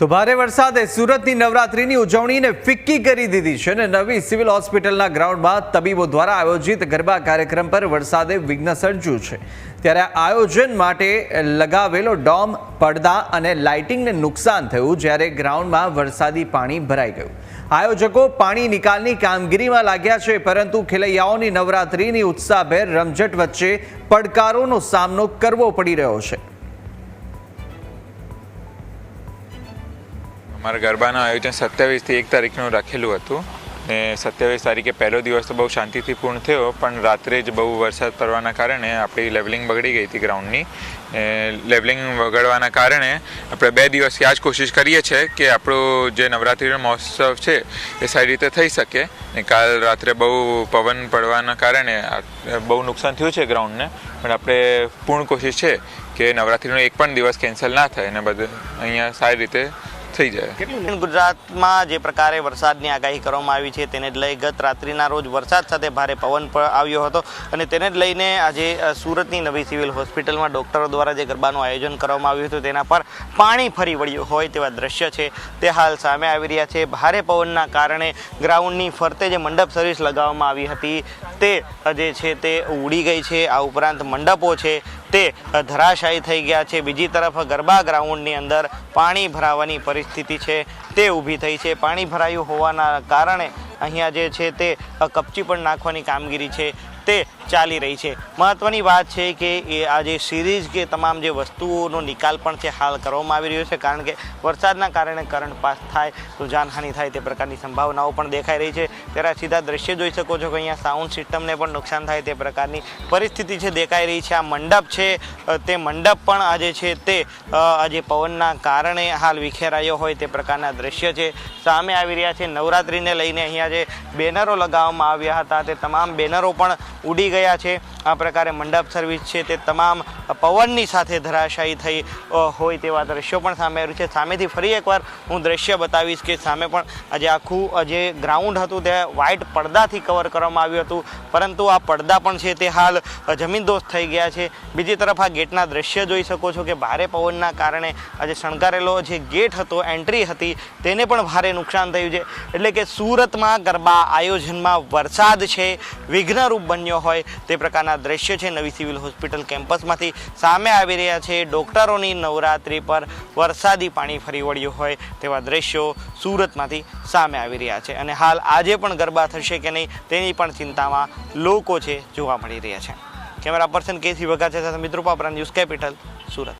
તો ભારે વરસાદે સુરતની નવરાત્રીની ઉજવણીને ફિક્કી કરી દીધી છે અને નવી સિવિલ હોસ્પિટલના ગ્રાઉન્ડમાં તબીબો દ્વારા આયોજિત ગરબા કાર્યક્રમ પર વરસાદે વિઘ્ન સર્જ્યું છે. ત્યારે આયોજન માટે લગાવેલો ડોમ, પડદા અને લાઇટિંગને નુકસાન થયું જ્યારે ગ્રાઉન્ડમાં વરસાદી પાણી ભરાઈ ગયું. આયોજકો પાણી નિકાલની કામગીરીમાં લાગ્યા છે, પરંતુ ખેલૈયાઓની નવરાત્રીની ઉત્સાહભેર રમઝટ વચ્ચે પડકારોનો સામનો કરવો પડી રહ્યો છે. અમારા ગરબાનું આયોજન સત્યાવીસથી એક તારીખનું રાખેલું હતું ને સત્યાવીસ તારીખે પહેલો દિવસ તો બહુ શાંતિથી પૂર્ણ થયો, પણ રાત્રે જ બહુ વરસાદ પડવાના કારણે આપણી લેવલિંગ બગડી ગઈ હતી ગ્રાઉન્ડની લેવલિંગ બગડવાના કારણે આપણે બે દિવસથી આ જ કોશિશ કરીએ છીએ કે આપણો જે નવરાત્રિનો મહોત્સવ છે એ સારી રીતે થઈ શકે. ને કાલ રાત્રે બહુ પવન પડવાના કારણે બહુ નુકસાન થયું છે ગ્રાઉન્ડને પણ આપણે પૂર્ણ કોશિશ છે કે નવરાત્રિનો એક પણ દિવસ કેન્સલ ના થાય અને બધું અહીંયા સારી રીતે થઈ જાય. ગુજરાતમાં જે પ્રકારે વરસાદની આગાહી કરવામાં આવી છે તેને લઈ ગત રાત્રિના રોજ વરસાદ સાથે ભારે પવન પણ આવ્યો હતો અને તેને જ લઈને આજે સુરતની નવી સિવિલ હોસ્પિટલમાં ડોક્ટરો દ્વારા જે ગરબાનું આયોજન કરવામાં આવ્યું હતું તેના પર પાણી ફરી વળ્યું હોય તેવા દ્રશ્ય છે. તે હાલ સામે આવી રહ્યા છે. ભારે પવનના કારણે ગ્રાઉન્ડની ફરતે જે મંડપ સર્વિસ લગાવવામાં આવી હતી તે જે છે તે ઉડી ગઈ છે. આ ઉપરાંત મંડપો છે તે ધરાશાયી થઈ ગયા છે. બીજી તરફ, ગરબા ગ્રાઉન્ડની અંદર પાણી ભરાવાની પરિસ્થિતિ છે. તે ઊભી થઈ છે. પાણી ભરાયું હોવાના કારણે અહીંયા જે છે તે કપચી પણ નાખવાની કામગીરી છે, તે ચાલી રહી છે. મહત્ત્વની વાત છે કે એ આ જે સિરીઝ કે તમામ જે વસ્તુઓનો નિકાલ પણ છે, હાલ કરવામાં આવી રહ્યો છે. કારણ કે વરસાદના કારણે કરંટ પાસ થાય તો જાનહાનિ થાય તે પ્રકારની સંભાવનાઓ પણ દેખાઈ રહી છે. ત્યારે સીધા દ્રશ્ય જોઈ શકો છો કે અહીંયા સાઉન્ડ સિસ્ટમને પણ નુકસાન થાય તે પ્રકારની પરિસ્થિતિ છે, દેખાઈ રહી છે. આ મંડપ છે તે મંડપ પણ આજે છે તે આજે પવનના કારણે હાલ વિખેરાયો હોય તે પ્રકારના દ્રશ્ય છે. સામે આવી રહ્યા છે નવરાત્રિને લઈને અહીંયા જે બેનરો લગાવવામાં આવ્યા હતા તે તમામ બેનરો પણ ઉડી ગયા છે. આ પ્રકારે મંડપ સર્વિસ છે તે તમામ પવનની સાથે ધરાશાયી થઈ હોય તેવા દ્રશ્યો પણ સામે આવ્યું છે. સામેથી ફરી એકવાર હું દ્રશ્ય બતાવીશ કે સામે પણ આજે આખું જે ગ્રાઉન્ડ હતું તે વ્હાઇટ પડદાથી કવર કરવામાં આવ્યું હતું. પરંતુ આ પડદા પણ છે તે હાલ જમીનદોસ્ત થઈ ગયા છે. બીજી તરફ આ ગેટના દ્રશ્ય જોઈ શકો છો કે ભારે પવનના કારણે આજે શણગારેલો જે ગેટ હતો એન્ટ્રી હતી, તેને પણ ભારે નુકસાન થયું છે. એટલે કે સુરતમાં ગરબા આયોજનમાં વરસાદ છે, વિઘ્નરૂપ બન્યો હોય તે પ્રકારના દ્રશ્ય છે. નવી સિવિલ હોસ્પિટલ કેમ્પસમાંથી સામે આવી રહ્યા છે. ડોક્ટરોની નવરાત્રિ પર વરસાદી પાણી ફરી વળ્યું હોય તેવા દ્રશ્યો સુરતમાંથી સામે આવી રહ્યા છે. અને હાલ આજે પણ ગરબા થશે કે નહીં તેની પણ ચિંતામાં લોકો છે જોવા મળી રહ્યા છે. કેમેરા પર્સન કેસી વઘાસિયા સાથે મિત્રો પાપરા ન્યૂઝ કેપિટલ સુરત.